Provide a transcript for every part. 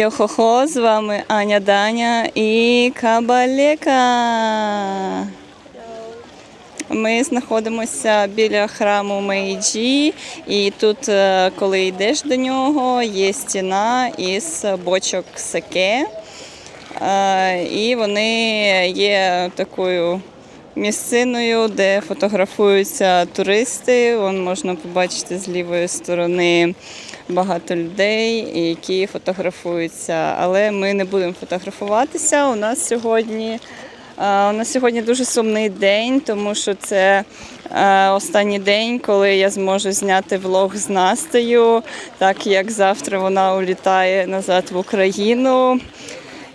Йо-хо-хо, з вами Аня Даня і Кабалека. Ми знаходимося біля храму Мейджі, і тут, е, коли йдеш до нього, є стіна із бочок саке. Е, І вони є такою місциною, де фотографуються туристи. Вон можна побачити з лівої сторони багато людей, які фотографуються. Але ми не будемо фотографуватися. У нас сьогодні. У нас сьогодні дуже сумний день, тому що це останній день, коли я зможу зняти влог з Настею, так як завтра вона улітає назад в Україну.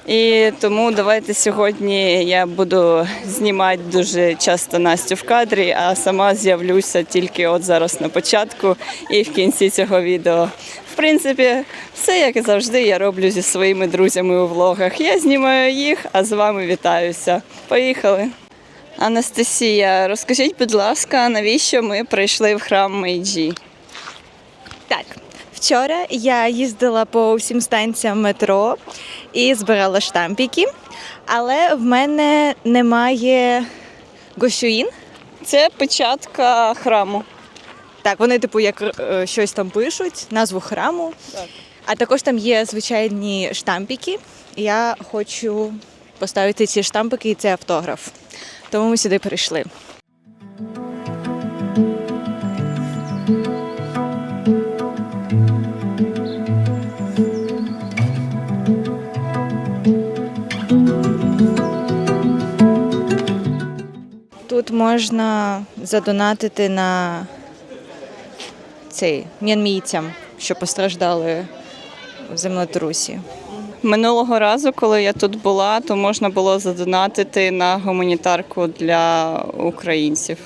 І тому давайте сьогодні я буду знімати дуже часто Настю в кадрі, а сама з'явлюся тільки от зараз на початку і в кінці цього відео. В принципі, все як і завжди я роблю зі своїми друзями у влогах. Я знімаю їх, а з вами вітаюся. Поїхали! Анастасія, розкажіть, будь ласка, навіщо ми прийшли в храм Мейджі? Так, вчора я їздила по всім станціям метро і збирала штампики, але в мене немає гошуїн. Це печатка храму. Так, вони, типу, як е, щось там пишуть, назву храму. Так. А також там є звичайні штампики. Я хочу поставити ці штампики і цей автограф. Тому ми сюди прийшли. Можна задонатити на цей м'янмійцям, що постраждали в землетрусі. Минулого разу, коли я тут була, то можна було задонатити на гуманітарку для українців.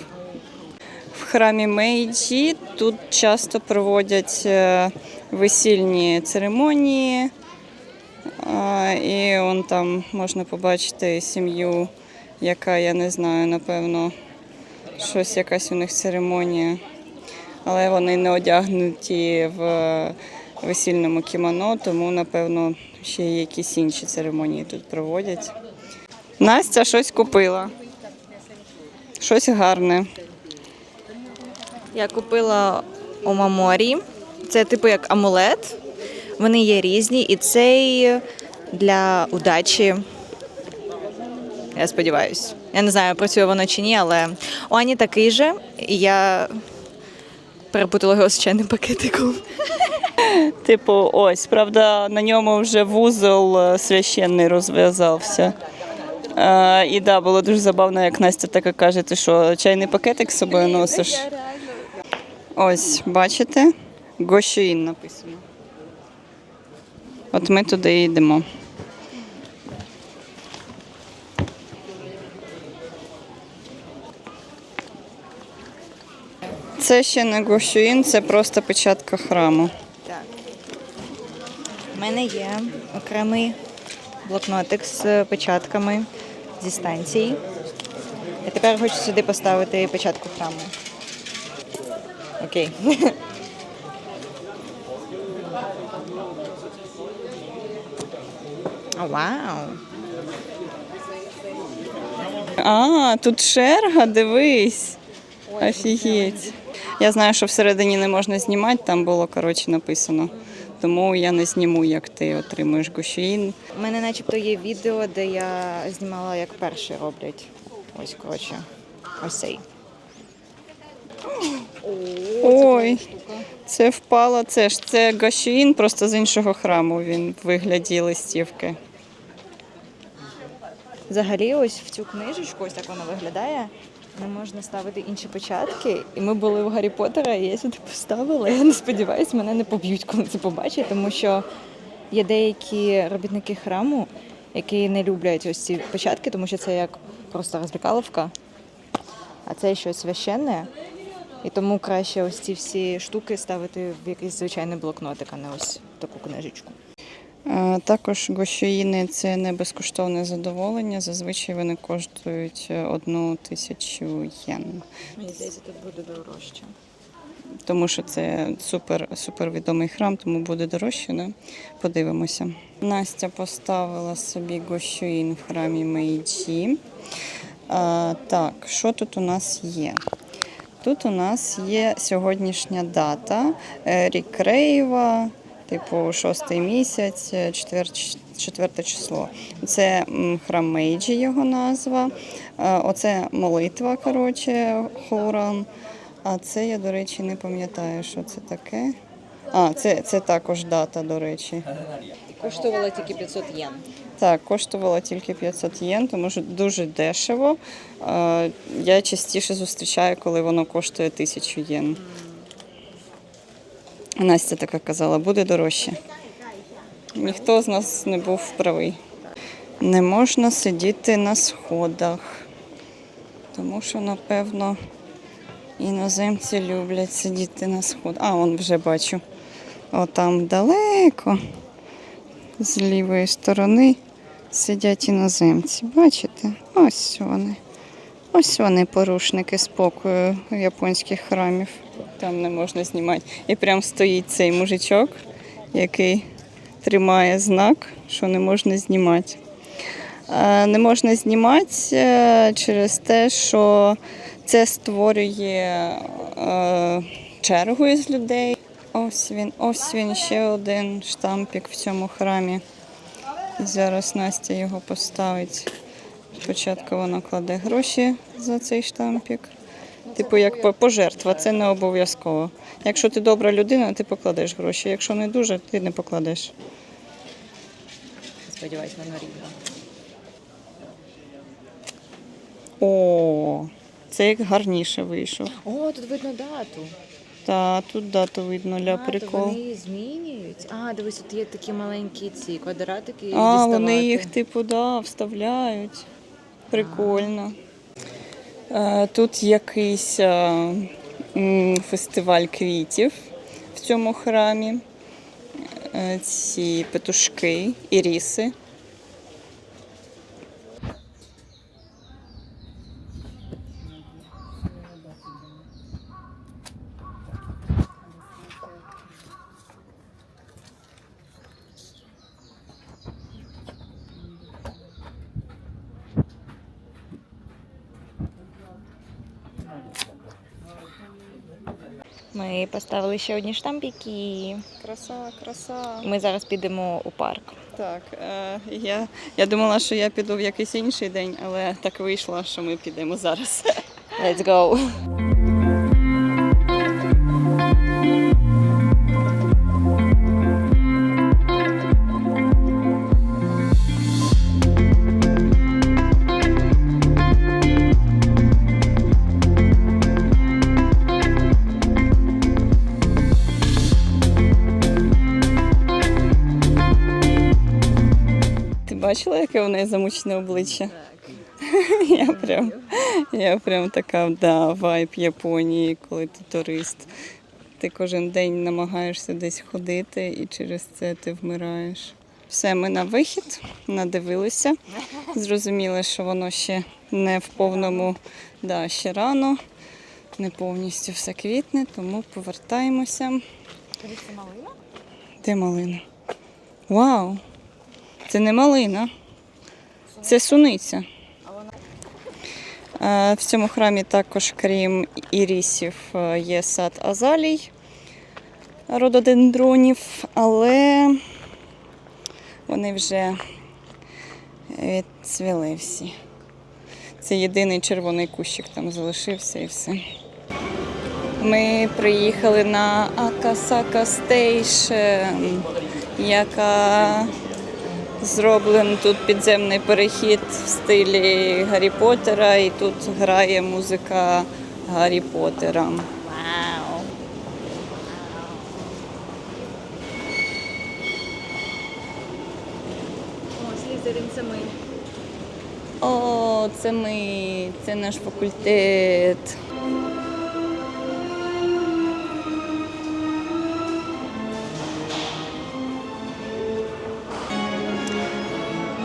В храмі Мейджі тут часто проводять е, весільні церемонії, і он там можна побачити сім'ю, яка, я не знаю, напевно, щось якась у них церемонія. Але вони не одягнуті в весільному кімоно, тому, напевно, ще якісь інші церемонії тут проводять. Настя щось купила. Щось гарне. Я купила омаморі. Це типу як амулет. Вони є різні, і цей для удачі. Я сподіваюся. Я не знаю, працює воно чи ні, але у Ані такий же. І я перепутала його з чайним пакетиком. Типу, ось, правда, на ньому вже вузол е, священний розв'язався. Е, і да, було дуже забавно, як Настя така каже, ти що, чайний пакетик з собою носиш? Ось, бачите? Гошуїн написано. От ми туди йдемо. Це ще не Гошуїн, це просто печатка храму. Так. У мене є окремий блокнотик з печатками зі станції. Я тепер хочу сюди поставити печатку храму. Окей. О, Вау! А, тут черга, дивись. Офігеть. Я знаю, що всередині не можна знімати, там було коротше написано. Тому я не зніму, як ти отримуєш гушін. У мене начебто є відео, де я знімала, як перші роблять. Ось, коротше, ось цей. Ой, це впало. Це ж це гашін, просто з іншого храму він в вигляді листівки. Взагалі, ось в цю книжечку, ось так вона виглядає. Не можна ставити інші початки. І ми були у Гаррі Поттера, і я сюди поставила. Я не сподіваюся, мене не поб'ють, коли це побачать, тому що є деякі робітники храму, які не люблять ось ці початки, тому що це як просто розбікаловка, а це щось священне. І тому краще ось ці всі штуки ставити в якийсь звичайний блокнотик, а не ось таку книжечку. А, Також гошуїни це не безкоштовне задоволення. Зазвичай вони коштують е, одну тисячу єн. Мені здається, тут буде дорожче. тому що це супер, супер відомий храм, тому буде дорожче. Да? Подивимося. Настя поставила собі гощуїн в храмі Мейджі. А, так, що тут у нас є? Тут у нас є сьогоднішня дата, е, рік Креєва, типу шостий місяць, е, четвер- четверте число. Це храм Мейджі, його назва. Е, Оце молитва, коротше, хором. А це я, до речі, не пам'ятаю, що це таке. А, це, це також дата, до речі. Коштувала тільки 500 єн. Так, коштувала тільки 500 єн, тому що дуже дешево. Е, Я частіше зустрічаю, коли воно коштує 1000 єн. Настя така казала, буде дорожче. Ніхто з нас не був правий. Не можна сидіти на сходах, тому що, напевно, іноземці люблять сидіти на сходах. А, он вже бачу. Отам далеко з лівої сторони сидять іноземці. Бачите? Ось вони. Ось вони, порушники спокою японських храмів. Там не можна знімати. І прям стоїть цей мужичок, який тримає знак, що не можна знімати. Е, Не можна знімати е, через те, що це створює е, чергу із людей. Ось він, ось він ще один штампік в цьому храмі. І зараз Настя його поставить. Спочатку вона кладе гроші за цей штампік. Типу, як пожертва, це не обов'язково. Якщо ти добра людина, ти покладеш гроші. Якщо не дуже, ти не покладеш. Сподіваюсь, воно рівно. О, це як гарніше вийшов. О, тут видно дату. Та тут дату видно для а, то прикол. вони її змінюють. А, дивись, тут є такі маленькі ці квадратики. А, діставати. вони їх, типу, да, вставляють. Прикольно. Е, Тут якийсь е, фестиваль квітів в цьому храмі. Е, Ці петушки, іріси. Ми поставили ще одні штампики. Краса, краса. Ми зараз підемо у парк. Так, е, я, я думала, що я піду в якийсь інший день, але так вийшло, що ми підемо зараз. Let's go. Бачила, яке в неї замучене обличчя? Я прям, я прям така, да, вайб Японії, коли ти турист. Ти кожен день намагаєшся десь ходити і через це ти вмираєш. Все, ми на вихід, надивилися. Зрозуміли, що воно ще не в повному, да, ще рано, не повністю все квітне, тому повертаємося. Малина? Де малина? Вау! Це не малина, це суниця. Е, В цьому храмі також, крім ірісів, е, є сад азалій, рододендронів, але вони вже відцвіли всі. Це єдиний червоний кущик там залишився і все. Ми приїхали на Акасака Стейшн, яка зроблений тут підземний перехід в стилі Гаррі Поттера, і тут грає музика Гаррі Поттера. Вау. О, слізерин це ми. О, це ми, це наш факультет.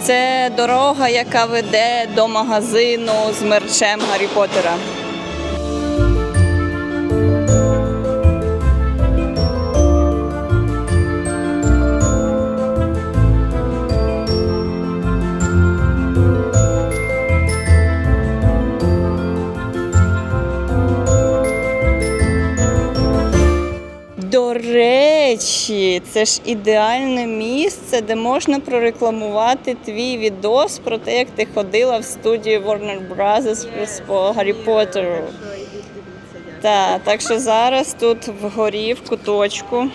Це дорога, яка веде до магазину з мерчем Гаррі Поттера. Речі, це ж ідеальне місце, де можна прорекламувати твій відос про те, як ти ходила в студію Warner Bros. по Гаррі Поттеру. Так, так що зараз тут вгорі, в куточку,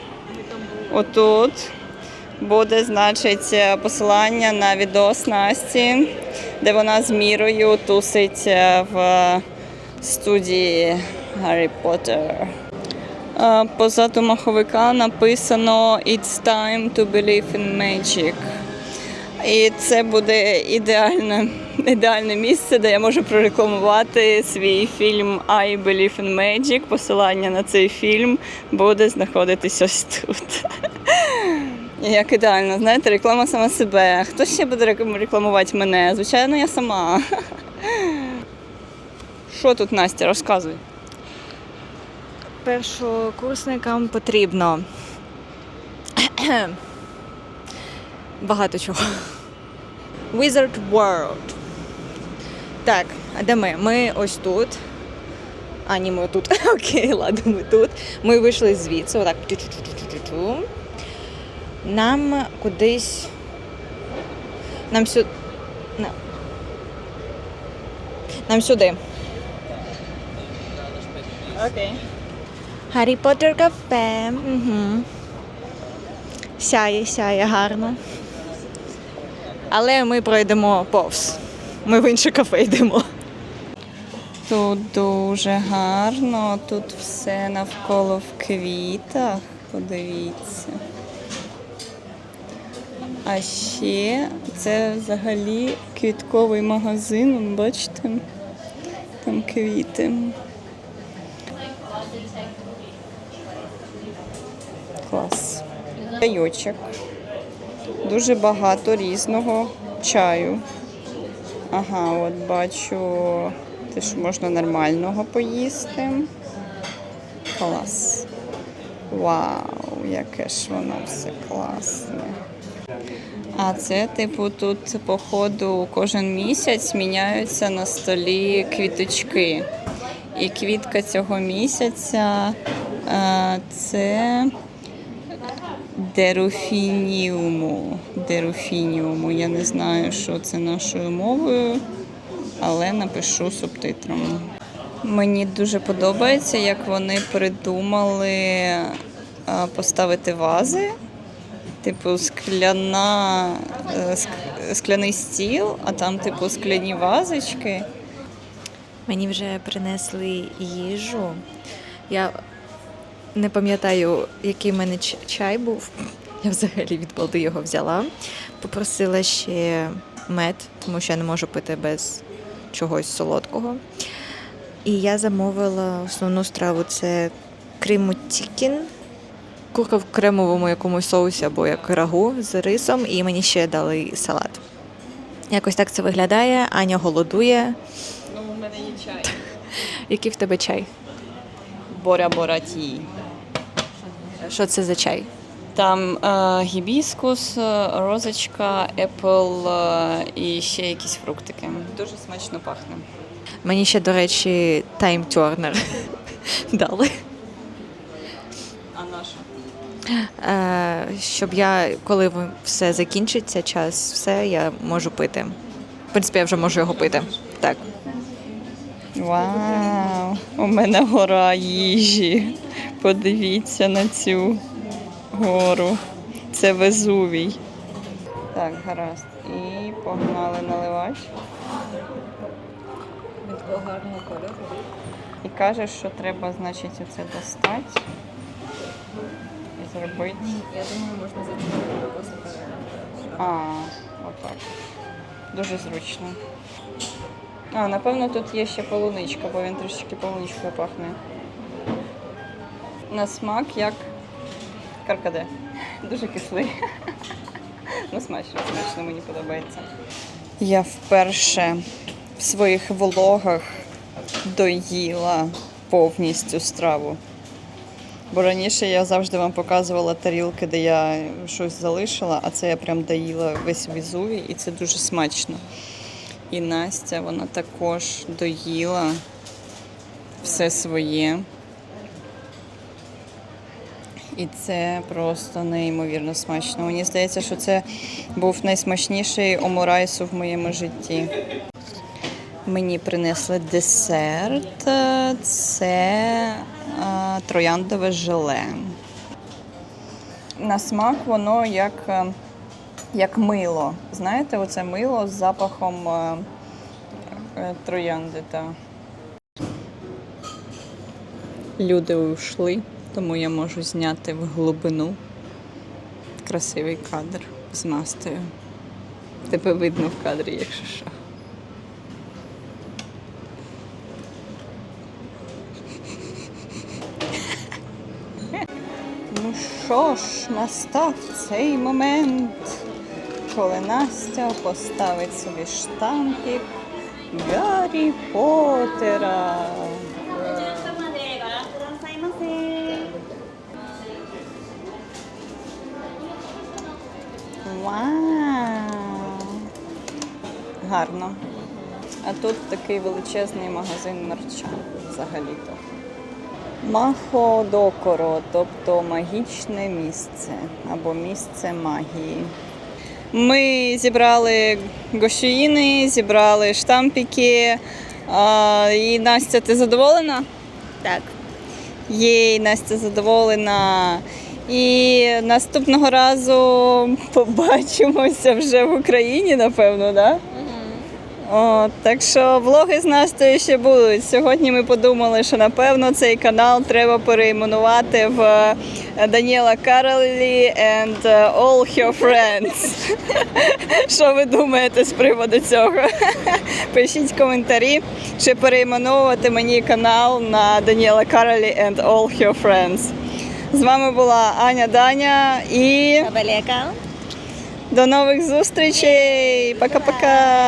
отут буде, значить, посилання на відос Насті, де вона з мірою тусить в студії Гаррі Поттер. Позаду маховика написано It's time to believe in magic. І це буде ідеальне, ідеальне місце, де я можу прорекламувати свій фільм I Believe in Magic. Посилання на цей фільм буде знаходитись ось тут. Як ідеально, знаєте, реклама сама себе. Хто ще буде рекламувати мене? Звичайно, я сама. Що тут, Настя, розказуй. Першокурсникам потрібно багато чого. Wizard World. Так, а де ми? Ми ось тут. А, ні, ми тут. Окей, ладно, ми тут. Ми вийшли звідси, отак. Нам кудись. Нам сюди. Нам сюди. Окей. Гаррі Поттер кафе. Угу. Сяє, сяє гарно. Але ми пройдемо повз. Ми в інше кафе йдемо. Тут дуже гарно, тут все навколо в квітах. Подивіться. А ще це взагалі квітковий магазин, бачите? Там квіти. Клас. Чайочок. Дуже багато різного чаю. Ага, от бачу, теж можна нормального поїсти. Клас. Вау, яке ж воно все класне. А це, типу, тут, походу, кожен місяць міняються на столі квіточки. І квітка цього місяця е, це деруфініуму. Деруфініуму. Я не знаю, що це нашою мовою, але напишу субтитрами. Мені дуже подобається, як вони придумали поставити вази. Типу, скляна, е, скляний стіл, а там, типу, скляні вазочки. Мені вже принесли їжу. Я не пам'ятаю, який в мене чай був. Я взагалі від балди його взяла. Попросила ще мед, тому що я не можу пити без чогось солодкого. І я замовила основну страву це кримутікін. Курка в кремовому якомусь соусі або як рагу з рисом, і мені ще дали салат. Якось так це виглядає. Аня голодує. Ну, у мене є чай. Який в тебе чай? Боря Бораті. Що це за чай? Там е, гібіскус, е, розочка, епл е, і ще якісь фруктики. Дуже смачно пахне. Мені ще, до речі, Turner дали. А наша? Е, щоб я, коли все закінчиться, час, все, я можу пити. В принципі, я вже можу його пити. Так. Вау! У мене гора їжі. Подивіться на цю гору. Це Везувій. Так, гаразд. І погнали наливач. Такого гарного кольору. І каже, що треба, значить, оце достати і зробити. Я думаю, можна закінчити просто А, отак. Дуже зручно. А, напевно, тут є ще полуничка, бо він трішки полуничкою пахне. На смак як каркаде. Дуже кислий. Ну, смачно, смачно, мені подобається. Я вперше в своїх влогах доїла повністю страву. Бо раніше я завжди вам показувала тарілки, де я щось залишила, а це я прям доїла весь візувій, і це дуже смачно. І Настя, вона також доїла все своє. І це просто неймовірно смачно. Мені здається, що це був найсмачніший омурайсу в моєму житті. Мені принесли десерт. Це е, трояндове желе. На смак воно як, як мило. Знаєте, оце мило з запахом е, е, троянди. Та. Люди ушли, тому я можу зняти в глибину красивий кадр з Настею. Тебе видно в кадрі, якщо що. Ну що ж, настав цей момент, коли Настя поставить собі штампик Гаррі Поттера. Вау! Гарно. А тут такий величезний магазин мерча взагалі-то. Махо докоро, тобто магічне місце або місце магії. Ми зібрали гошуїни, зібрали штампики. А, і Настя, ти задоволена? Так. Єй, Настя задоволена. І наступного разу побачимося вже в Україні, напевно, так? О, так що влоги з Настею ще будуть. Сьогодні ми подумали, що напевно цей канал треба перейменувати в е, Даніела Каролі and е, all her friends. Що ви думаєте з приводу цього? Пишіть коментарі, чи перейменовувати мені канал на Даніела Каролі and all her friends. З вами була Аня Даня і Кабалека. до нових зустрічей. Пока-пока.